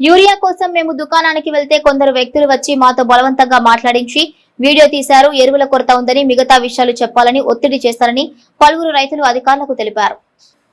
Urea కోసం మేము దుకాణానికి వెళ్తే కొందరు వ్యక్తులు వచ్చి మాతో బలవంతంగా మాట్లాడించి వీడియో తీశారు. ఎరువుల కొరత ఉందని మిగతా విషయాలు చెప్పాలని ఒత్తిడి చేస్తారని పలువురు రైతులు అధికారులకు తెలిపారు.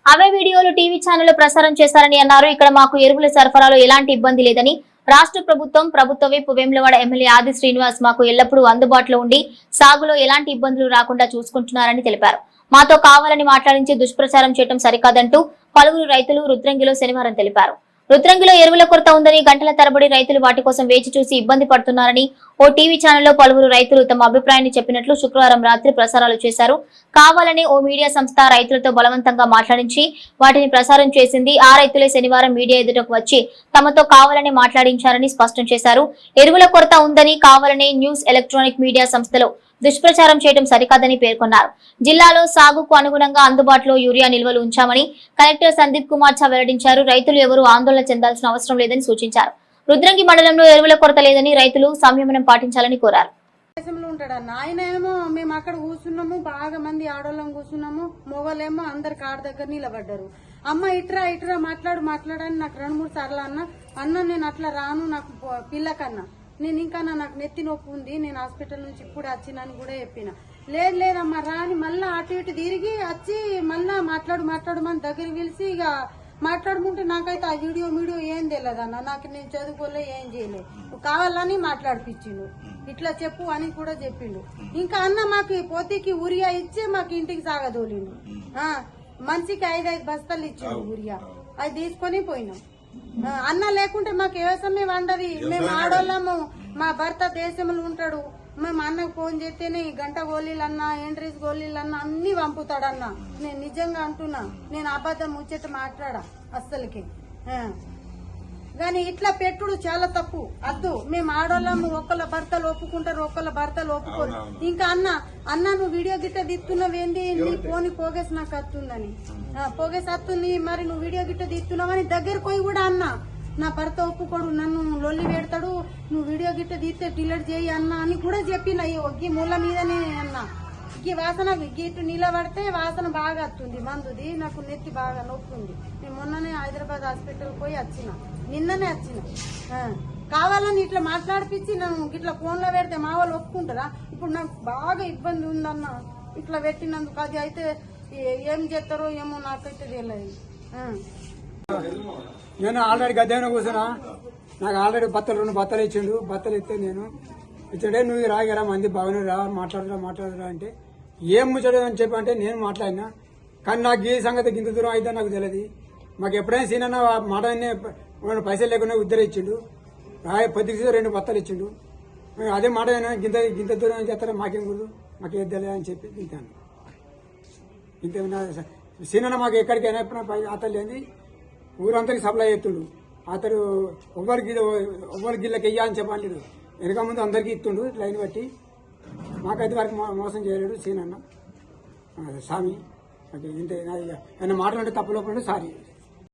అవే వీడియోలు టీవీ ఛానల్ ప్రసారం చేశారని అన్నారు. ఇక్కడ మాకు ఎరువుల సరఫరాలో ఎలాంటి ఇబ్బంది లేదని రాష్ట్ర ప్రభుత్వం ప్రభుత్వ వైపు వేములవాడ ఎమ్మెల్యే ఆది శ్రీనివాస్ మాకు ఎల్లప్పుడూ అందుబాటులో ఉండి సాగులో ఎలాంటి ఇబ్బందులు రాకుండా చూసుకుంటున్నారని తెలిపారు. మాతో కావాలని మాట్లాడించి దుష్ప్రచారం చేయడం సరికాదంటూ పలువురు రైతులు రుద్రంగిలో శనివారం తెలిపారు. రుద్రంగిలో ఎరువుల కొరత ఉందని గంటల తరబడి రైతులు వాటి కోసం వేచి చూసి ఇబ్బంది పడుతున్నారని ఓ టీవీ ఛానల్లో పలువురు రైతులు తమ అభిప్రాయాన్ని చెప్పినట్లు శుక్రవారం రాత్రి ప్రసారాలు చేశారు. కావాలని ఓ మీడియా సంస్థ రైతులతో బలవంతంగా మాట్లాడించి వాటిని ప్రసారం చేసింది. ఆ రైతులే శనివారం మీడియా ఎదుటకు వచ్చి తమతో కావాలని మాట్లాడించారని స్పష్టం చేశారు. ఎరువుల కొరత ఉందని కావాలని న్యూస్ ఎలక్ట్రానిక్ మీడియా సంస్థలో దుష్ప్రచారం చేయడం సరికాదని పేర్కొన్నారు. జిల్లాలో సాగుకు అనుగుణంగా అందుబాటులో యూరియా నిల్వలు ఉంచామని కలెక్టర్ సందీప్ కుమార్ ఛా వెల్లడించారు. రైతులు ఎవరూ ఆందోళన చెందాల్సిన అవసరం లేదని సూచించారు. రుద్రంగి మండలంలో ఎరువుల కొరత లేదని రైతులు సంయమనం పాటించాలని కోరారు. దేశంలో ఉంటాడన్న ఆయన ఏమో మేము అక్కడ కూర్చున్నాము బాగా మంది ఆడోళ్ళం కూర్చున్నాము మొగలేమో అందరు కాడ దగ్గర నిలబడ్డారు. అమ్మ ఇట్రా ఇట్రా మాట్లాడు మాట్లాడని నాకు రెండు మూడు సార్లు అన్న. అన్న నేను అట్లా రాను నాకు పిల్లకన్నా. నేను ఇంకా నాకు నెత్తి నొప్పి ఉంది నేను హాస్పిటల్ నుంచి ఇప్పుడు వచ్చినని కూడా చెప్పిన. లేదు లేదమ్మా రాని మళ్ళా అటు ఇటు తిరిగి వచ్చి మళ్ళా మాట్లాడు మాట్లాడు మన దగ్గర పిలిచి ఇక మాట్లాడుకుంటే నాకైతే ఆ వీడియో వీడియో ఏం తెలియదు అన్న. నాకు నేను చదువుకోలే ఏం చేయలే. కావాలని మాట్లాడిపించిండు. ఇట్లా చెప్పు అని కూడా చెప్పిండు. ఇంకా అన్న మాకు పోతీకి ఉరియా ఇచ్చి మాకు ఇంటికి సాగదోలిండు. మనిషికి ఐదు ఐదు బస్తాలు ఇచ్చిండు ఉరియా అది తీసుకొని పోయినాం. అన్న లేకుంటే మాకు వ్యవసాయం వండది. మేము ఆడోళ్ళము. మా భర్త దేశంలో ఉంటాడు. మేము అన్నకు ఫోన్ చేస్తేనే గంట గోళీలన్నా ఎంట్రీస్ గోళీలన్నా అన్ని పంపుతాడన్న. నేను నిజంగా అంటున్నా. నేను అబద్ధం ముచ్చట మాట్లాడా అస్సలకి. కానీ ఇట్లా పెట్టుడు చాలా తప్పు. అద్దు మేము ఆడోళ్ళము ఒకళ్ళ భర్తలు ఒప్పుకుంటారు ఒకళ్ళ భర్తలు ఒప్పుకోరు. ఇంకా అన్న అన్న నువ్వు వీడియో గిట్ట తీస్తున్నావు ఏంది? నీ ఫోన్ పోగేసి నాకు వస్తుందని ఆ, పోగేసి వస్తుంది మరి నువ్వు వీడియో గిట్ట తీస్తున్నావు అని దగ్గర పోయి కూడా అన్న. నా భర్త ఒప్పుకోడు నన్ను లొల్లి పెడతాడు నువ్వు వీడియో గిట్ట తీస్తే డిలీట్ చేయి అన్న అని కూడా చెప్పిన. ఈ ముళ్ళ మీదనే అన్న. ఈ వాసన గీటు నిలబడితే వాసన బాగా వస్తుంది మందుది నాకు నెత్తి బాగా నొప్పి ఉంది నేను మొన్ననే హైదరాబాద్ హాస్పిటల్ పోయి వచ్చిన. నిన్ననే వచ్చిన. కావాలని ఇట్లా మాట్లాడిపించి నన్ను ఇట్లా ఫోన్లో పెడితే మా వాళ్ళు ఒప్పుకుంటారా? ఇప్పుడు నాకు బాగా ఇబ్బంది ఉందన్న ఇట్లా పెట్టినందుకు అది అయితే ఏం చేస్తారో ఏమో నాకైతే తెలియదు. నేను ఆల్రెడీ గద్దెన కూర్చున్నా. నాకు ఆల్రెడీ బత్తలు రెండు బత్తలు ఇచ్చిండు. బత్తలు ఇస్తే నేను ఇచ్చడే నువ్వు రాగరా మంది బాగానే రా మాట్లాడరా మాట్లాడరా అంటే ఏం ముచ్చడం అని చెప్పి అంటే నేను మాట్లాడినా. కానీ నాకు ఈ సంగతి గింత దూరం అయితే నాకు తెలియదు. మాకు ఎప్పుడైనా సీనన్న మాట వినే పైసలు లేకుండా ఉద్దర ఇచ్చిండు. రాయ పొద్దుకి రెండు బత్తలు ఇచ్చిండు. అదే మాట గింత గింత దూరం చేస్తారా మాకేం కుదు మాకు తెలియదు అని చెప్పి దింతాను ఇంత సీనన్న మాకు ఎక్కడికైనా ఎప్పుడైనా అతను లేని ఊరందరికి సప్లై ఎత్తుడు అతడు ఎవ్వరి గిల్ల ఎవ్వరి గిల్లకి వెయ్యా అని చెప్పలేదు వెనక ముందు అందరికీ ఇస్తుండు లైన్ బట్టి. మాకైతే వరకు వారికి మోసం చేయలేడు సీనన్న. స్వామి ఇంత. నా ఇక ఏమైనా మాట్లాడే తప్పులోపండి సారీ.